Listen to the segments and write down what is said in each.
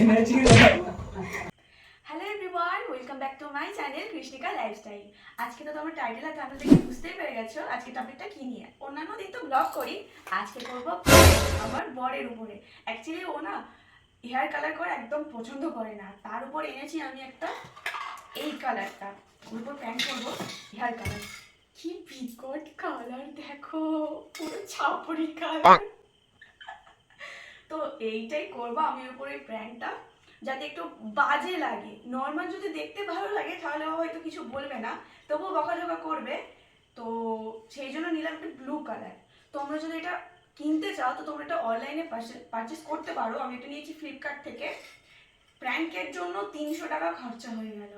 Energy hello everyone welcome back to my channel Krishnika lifestyle আজকে তো তোমরা title আর thumbnail দেখে বুঝতেই পেরে গেছো। আজকে টপিকটা কি নিয়ে? অন্যান্য দিন তো ব্লগ করি। আজকে করব আমার বরের উপরে। অ্যাকচুয়ালি ও না হেয়ার কালার করে একদম পছন্দ করে না। তার উপর এনেছি আমি একটা এই কালারটা ওর উপর প্যান্ট করব হেয়ার কালার কি বিকট কালার দেখো। পুরো ছাপড়ি কালার তো এইটাই করব আমি ওর উপরে প্যান্টটা যাতে একটু বাজে লাগে। নর্মাল যদি দেখতে ভালো লাগে, তাহলে ও হয়তো কিছু বলবে না, তবুও বকাঝকা করবে। তো সেই জন্য নিলাম একটা ব্লু কালার তোমরা যদি এটা কিনতে চাও, তো তোমরা এটা অনলাইনে পারচেস করতে পারো। আমি এটা নিয়েছি ফ্লিপকার্ট থেকে। প্র্যাঙ্কের জন্য তিনশো টাকা খরচা হয়ে গেল।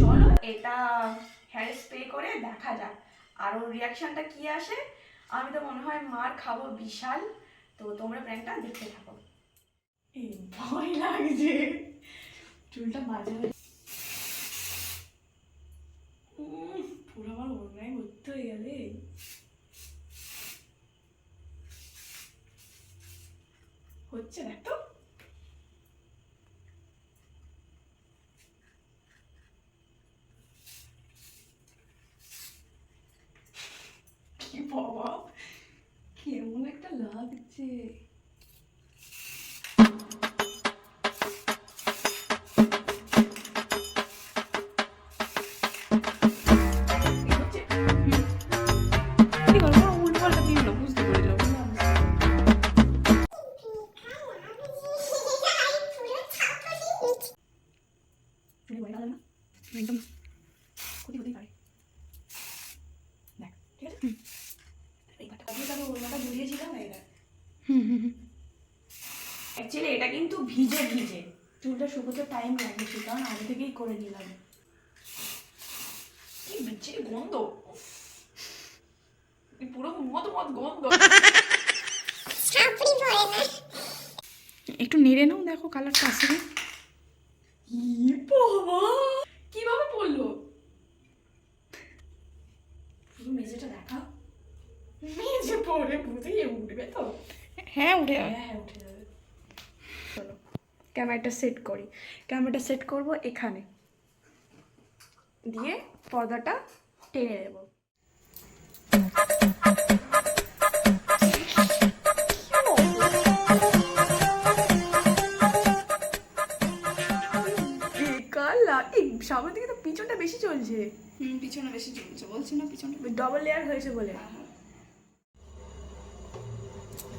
চলো, এটা হেয়ার স্প্রে করে দেখা যাক। আর ওর রিয়াকশনটা কি আসে? আমি তো মনে হয় মার খাব বিশাল। তো তোমরা প্র্যাঙ্কটা দেখতে থাকো। ভয় লাগছে। চুলটা বাজে হয়ে পুরো হচ্ছে না তো? কি বাবা? একটা লাগছে কি করব উল্টো অ্যাকচুয়ালি এটা কিন্তু ভিজে ভিজে। চুলটা শুকোতে টাইম লাগে সে কারণ আগে থেকেই করে নিলাম। কি বিচ্ছিরি গন্ধ। পুরো মদ মদ গন্ধ। একটু নেড়ে নাও দেখো কালারটা আসে কি? কীভাবে পড়ল? পুরো মেঝেটা দেখা মেঝে পড়ে বুঝিয়ে উঠবে তো। হ্যাঁ উঠে হ্যাঁ যাবে। হ্যাঁ উঠে যাবে। চলো। ক্যামেরাটা সেট করি। ক্যামেরাটা সেট করব এখানে। দিয়ে পর্দাটা টেনে দেবো সামনের দিকে তো পিছনটা বেশি চলছে। হুম পিছনে বেশি চলছে। বলছি না পিছনে ডবল লেয়ার হয়েছে বলে।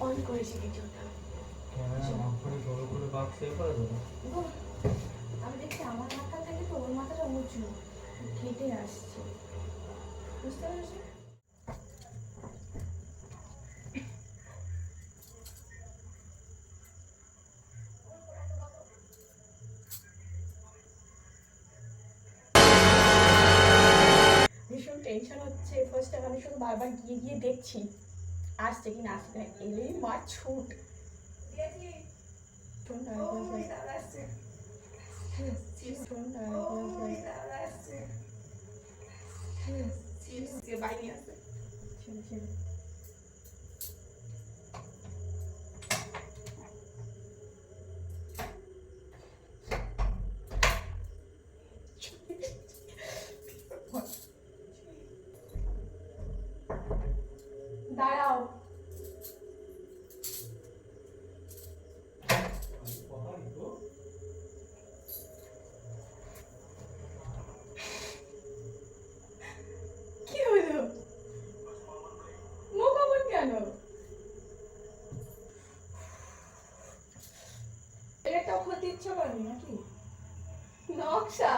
অন করেছি পিছনটা ক্যামেরা অফ করে বড় করে বাক্স এ করে দেবো। আমি দেখছি আমার মাথা থেকে তো ওর মাথাটা উঁচু। কেটে আসছে। বুঝতে পারছি? ভীষণ টেনশন হচ্ছে। ফার্স্ট টাইম আমি শুধু বারবার গিয়ে গিয়ে দেখছি। আসছে কি না আসছে না এলেই মার ছুট শোন না, বল, বল। শোন না, বল, বল। বাইরে আছে দাঁড়াও। কি হলো? মুখ অমন কেন? এটা হতে ইচ্ছা করবি নাকি? নকশা।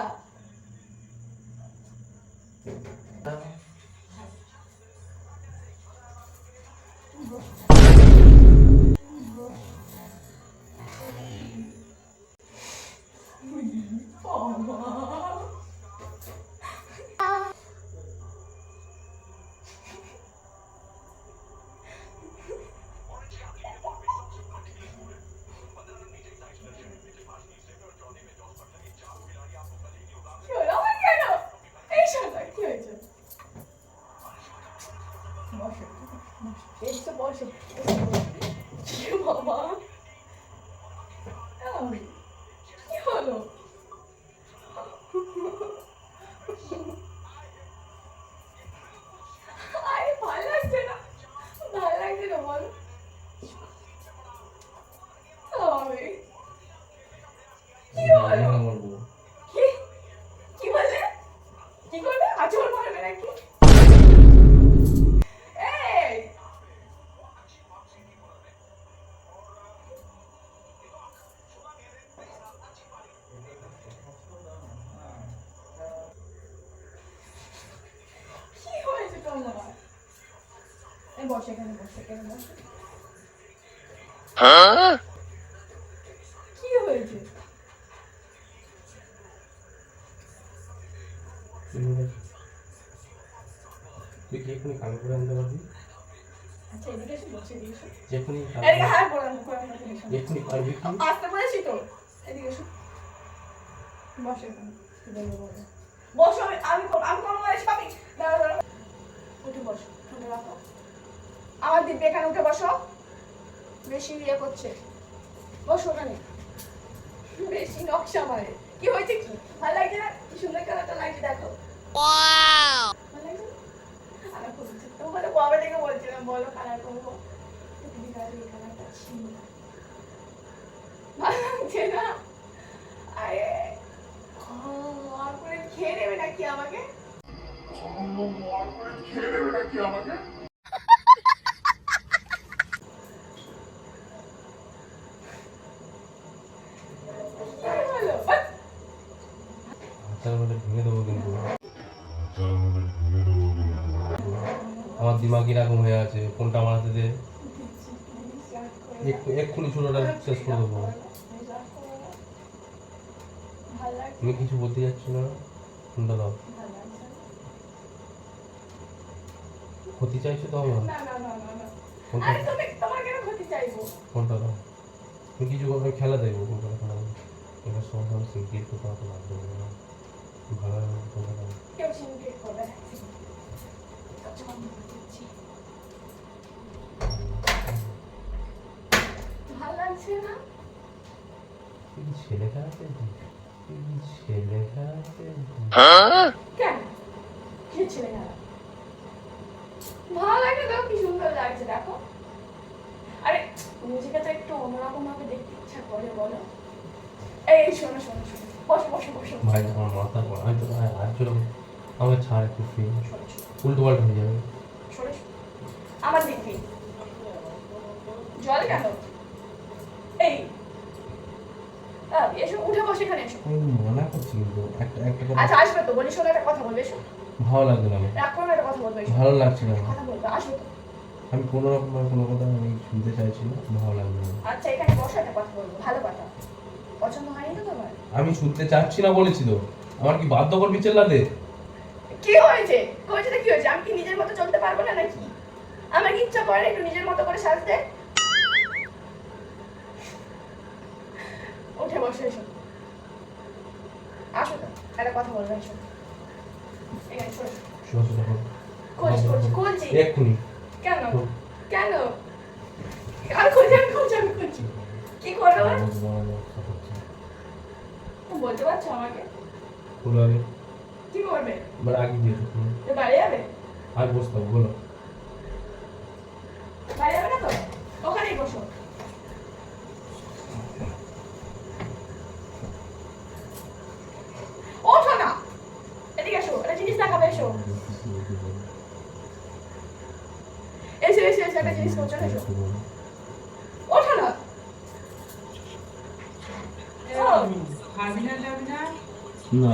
আচর মারবে নাকি? বসে এখানে বসে এখানে বসে। কি হয়েছে? তুই কি এক্ষুনি কান করে আনতে পারবি? আচ্ছা এদিকে এসে। বসে এদিকে এসে যেখানে এদিকে হাত পড়ান পড়ান এক্ষুনি পারবি আসতে বলেছি তো। এদিকে এসো। বসো এখানে। বলব বলো। বসো আমি আমি আমি কোনো বলেছি পাবি দাঁড়া দাঁড়া উঠে বসো উঠে রাখো। আমার দিব্যি এখানে উঠে বসো। বেশি ইয়ে করছে। বসো ওখানে। বেশি নকশা মারে। কি হয়েছে কি? ভালো লাগছে না? কি সুন্দর কালারটা লাগছে দেখো। 먹으러 가라 그러고 우리가를 가라다 칩니다. 나는 제가 아예 어, 앞으로 걔네를 다 기함하게? 어, 앞으로 걔네를 다 기함하게? 사람들 공개 넘어가는 거 사람들 공개 넘어 আমার দিমাগ এরকম হয়ে আছে ফোনটা আমার হাতে দে। একটু এক্ষুনি ছোটোটা শেষ করে দেবো। তুমি কিছু বলতে যাচ্ছ না? ফোনটা দাও। ক্ষতি চাইছো তো আমার? ফোনটা দাও। তুমি কিছু করবে খেলা দেখব। ফোনটা খেলা এবার সময় সিগারেট তো করাতে লাগবে না ভালো ফোনটা দাও। কেউ সিনক্রেট করবে না? আমি দিচ্ছি। ভালো লাগছে না ছেলে খেলাতে ছেলে খেলাতে কেন? কি ছেলে না? ভালো লাগে দেখো কি সুন্দর লাগছে দেখো। আরে নিজেকে তো একটু অন্যরকম ভাবে দেখতে ইচ্ছা করে বলো। এই শোনো শোনো শোনো। বসো বসো বসো। ভাই আমার মাথা পড়া আমি তো আর জন্য আমাকে ছাড় একটু ফ্রি উল্টো পাল্টা হয়ে যাবে। আমার জল কেন? এই। এসো উঠে বসে এখানে এসো। আমি মানা করছি একটা একটা আচ্ছা আসবে তো বলি শোনো একটা কথা বলবে এসো। ভালো লাগছে না রাগ করো একটা কথা বলবে ভালো লাগছে না কথা বলবে আসবে তো। আমি কোনো রকম কোনো কথা আমি শুনতে চাইছি না ভালো লাগছে না। আচ্ছা এখানে বসো একটা কথা বলব ভালো কথা। পছন্দ হয়নি তো তোমার? আমি শুনতে চাচ্ছি না বলেছি তো। আমার কি বাধ্য করবি চেল্লাতে? কি হয়েছে? হয়েছে কি হয়েছে? আমি কি নিজের মতো চলতে পারব না নাকি? আমার কি ইচ্ছা করে একটু নিজের মতো করে সাজতে? উঠে বসে এসো। আসো তো একটা কথা বলব এসো। কেন? কেন? আর আমি খুলছি আমি খুলছি। কি করবে। বলতে পারছ আমাকে? কি করবে? এবার আগে তুমি তো বাড়ি যাবে? আর বসতে হবে, বলো। বাড়ি যাবে না তো? ওখানেই বসো। ওঠো না। এদিকে এসো একটা জিনিস দেখাবে এসো। এসো এসো এসো একটা জিনিস করছ এসো। ওঠো না। না।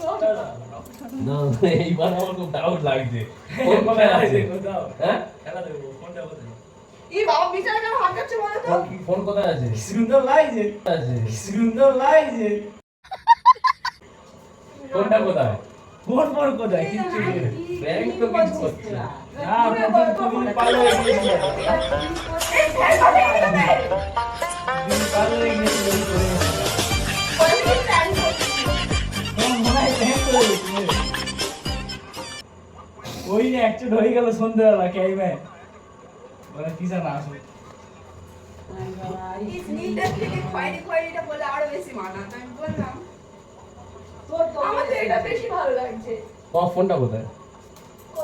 না এইবার আমার খুব ডাউট লাগছে। ফোন কোথায় আছে হ্যাঁ? এই বাবা বিছানা কেন হাত যাচ্ছে বলো তো? ফোন কোথায় আছে? সুন্দর লাগছে আছে। সুন্দর লাগছে ফোনটা কোথায়? ফোন ফোন কোথায়? কিচ্ছু ব্যাংক তো কিছু করছে না। প্রথম তুমি পাগল এই গিয়েছিলে এই ওই না অ্যাকচুয়ালি হয়ে গেল সন্ধ্যাবেলা ক্যাইমে মানে কিসা না আসো ফোনটা কোথায়?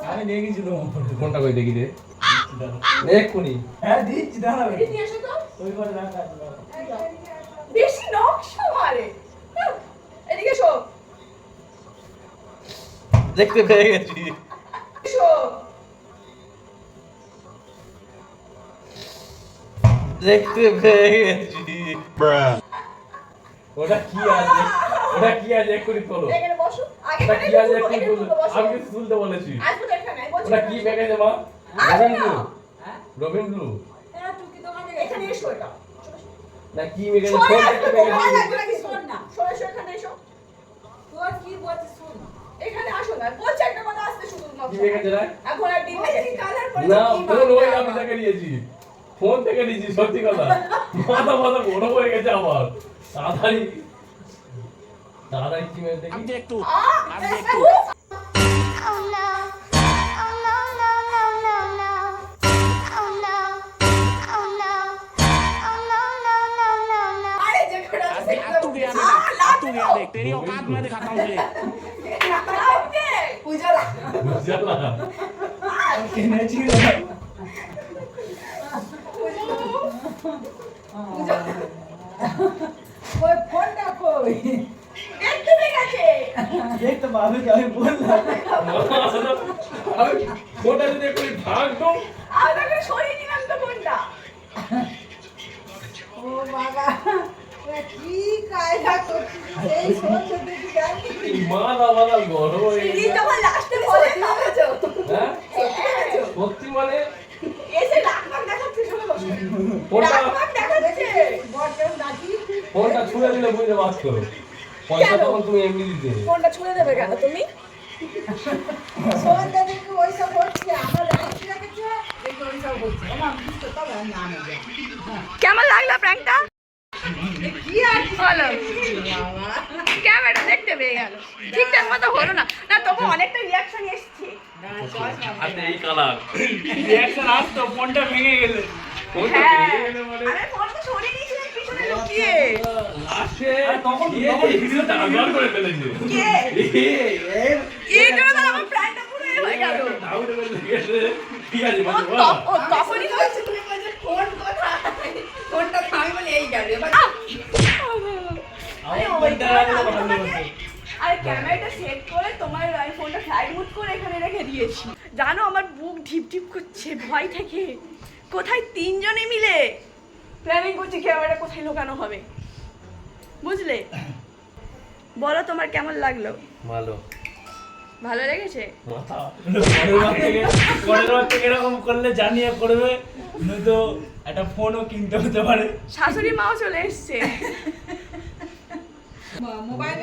আমি নিয়ে গেছি তোমার ফোনটা। কই দেখি দে। দাঁড়াও। এক্ষুনি হ্যাঁ দিচ্ছি দাঁড়াবে এটা নিয়ে এসো তো। ওই করে রাখা বেশি নকশা মারে। এদিকে এসো। দেখতে পেয়ে গেছি। দেখতে পেয়ে গেছি। ওটা কি আছে ওটা কি আছে এক্ষুনি তোলো এখানে বসো। আগে ওটা এখানে কি আছে এক্ষুনি এখানে তোলো আমি কিছু তুলতে বলেছি। এখানে ওটা কি প্যাকেজে মা রবিন না। ব্লু রবিন ব্লু এখানে এসো এটা? না কি ফোন? শোন না। সরে এসো, এখানে এসো। এখানে আসো না। বলছি একটা কথা, আসতে মাত্র। কি না এখন আর ডিম মেখেছি। না ওই আমি নিয়েছি ফোন থেকে নিয়েছি সত্যি কথা। মাথা মাথা বড় হয়ে গেছে আমার। তাড়াতাড়ি তাড়াতাড়ি কি মেরে দেখি? আহ, উফ, Oh no. Oh no, no, no, no, no. Oh no. Oh no. Oh no, no, no, no, no. আরে যে কটা আছে সেগুলো- আহ, লাগবে তো। লাগবে। পূজা লাগবে। বুঝলা কিনেছি ওই ফোনটা কই? দেখতে পেয়ে গেছে। এই তো ভাবে আমি বললাম? আমি ফোনটা যদি একটু ভাগতো আপনাকে সরিয়ে দিলাম তো ফোনটা। ও বাবা কি কায়দা করছিস এই সহ্য দেখি জানি মাথা মাথা গরম হয়ে গেছে। তখন লাস্টে বলে হ্যাঁ? সত্যি মানে এসে শুনে বসো। ফোনটা ছুঁড়ে দিলে বুঝতে করো। পয়সা তখন তুমি এমনি দিতে। ফোনটা ছুঁড়ে দেবে কেন তুমি? সন্ধ্যা দেখি ওইসব হচ্ছে আমার রাখছি রেখেছে দেখি ওইসব হচ্ছে। আমার বুঝতে তবে আমি আনে যাই কেমন লাগল প্র্যাঙ্কটা কি আর বলো ক্যামেরা দেখতে পেয়ে গেল। ঠিকঠাক মতো হলো না। না তবু অনেকটা রিয়াকশন এসছে। আচ্ছা এই কালার রিয়াকশন আসতো ফোনটা ভেঙে গেলে। ফোনটা হ্যাঁ। ভেঙে গেলে মানে? আরে ফোনটা সরিয়ে আর তখন- তখন করে কে? তো আমার পুরো হয়ে গেল। ঠিক আছে ও তখনই তুমি বলছে এই। আরে ক্যামেরাটা সেট করে তোমার ফোনটা ফ্লাইট মুড করে এখানে রেখে দিয়েছি। জানো আমার বুক ঢিপ ঢিপ করছে ভয় থেকে। কোথায় তিনজনে মিলে? প্ল্যানিং করছি ক্যামেরাটা কোথায় লুকানো হবে। বুঝলে? বলো তোমার কেমন লাগল? ভালো। ভালো লেগেছে? মাথা পরের বার থেকে পরের বার থেকে এরকম করলে জানিয়ে করবে নয়তো একটা ফোনও কিনতে হতে পারে। শাশুড়ি মাও চলে এসছে। মোবাইল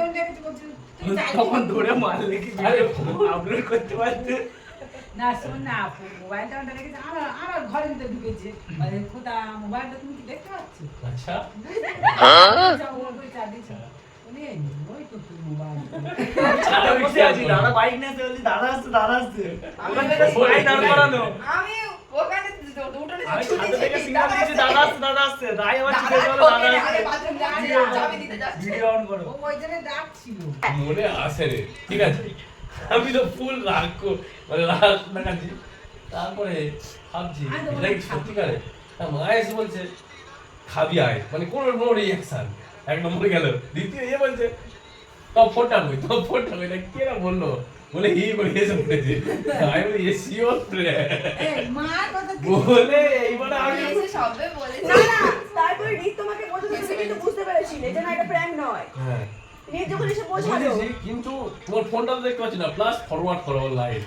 ধরে মারলে কি আপলোড করতে পারতে। না শোন না মোবাইলটা ওটা রেখেছে আমার আমার ঘরের ভিতরে ঢুকেছে। আরে খোদা মোবাইলটা তুমি কি দেখতে পাচ্ছ? আচ্ছা। আমি ওখানে। মনে আসে রে ঠিক আছে? আমি তো ফুল রাগ কর- মানে রাগ দেখাচ্ছি তারপরে ভাবছি এটা কি সত্যিকারে? তা মা এসে বলছে খাবি আয়। মানে কোনো কোনো রিয়াকশন এক নম্বর গেল দ্বিতীয় ইয়ে বলছে কই? কই? কে না বলল? বলে হি করে এসে উঠেছে আমি বলি এ কি? বলে এইবারে আমি এসে সবে বলেছে। না না তারপরে তোমাকে তুমি কিন্তু বুঝতে পেরেছিলে যে না এটা প্র্যাঙ্ক নয়। হ্যাঁ। রিত যখন এসে বোঝালো কিন্তু তোমার ফোনটা দেখতে পাচ্ছি না। প্লাস ফরওয়ার্ড করো লাইভ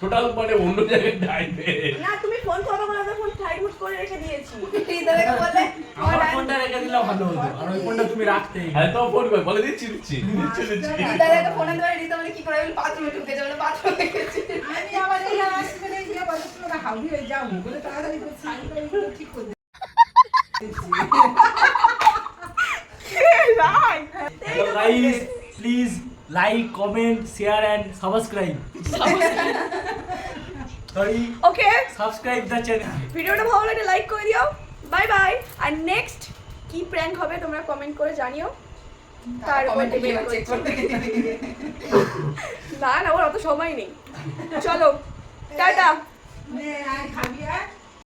টোটাল মানে অন্য জায়গায় যাইবে না তুমি ফোন করো বলে আমি ফোন ফ্লাইট মুড করে রেখে দিয়েছি। হৃদয়কে বললে আমার ফোনটা রেখে দিলে ভালো হতো। আর ওই ফোনটা তুমি রাখতেই হ্যাঁ তো ফোন করে বলে দিচ্ছি দিচ্ছি দিচ্ছি দিচ্ছি। হৃদয়কে ফোনে ধরে হৃদয় বলে কি করে? বলে বাথরুমে ঢুকেছে বলে বাথরুমে গেছে আমি আবার এই আসবে না ইয়ে বলে তোমরা হাউলি হয়ে যাও বলে তাড়াতাড়ি করে ঠিক করে দিচ্ছি। Hello guys please like comment share and subscribe sorry okay subscribe the channel ভিডিওটা ভালো লাগলে লাইক করে দিও। বাই বাই আর নেক্সট কি প্র্যাঙ্ক হবে তোমরা কমেন্ট করে জানিও। তার না না ওর অত সময় নেই। চলো টাটা। খাবি আর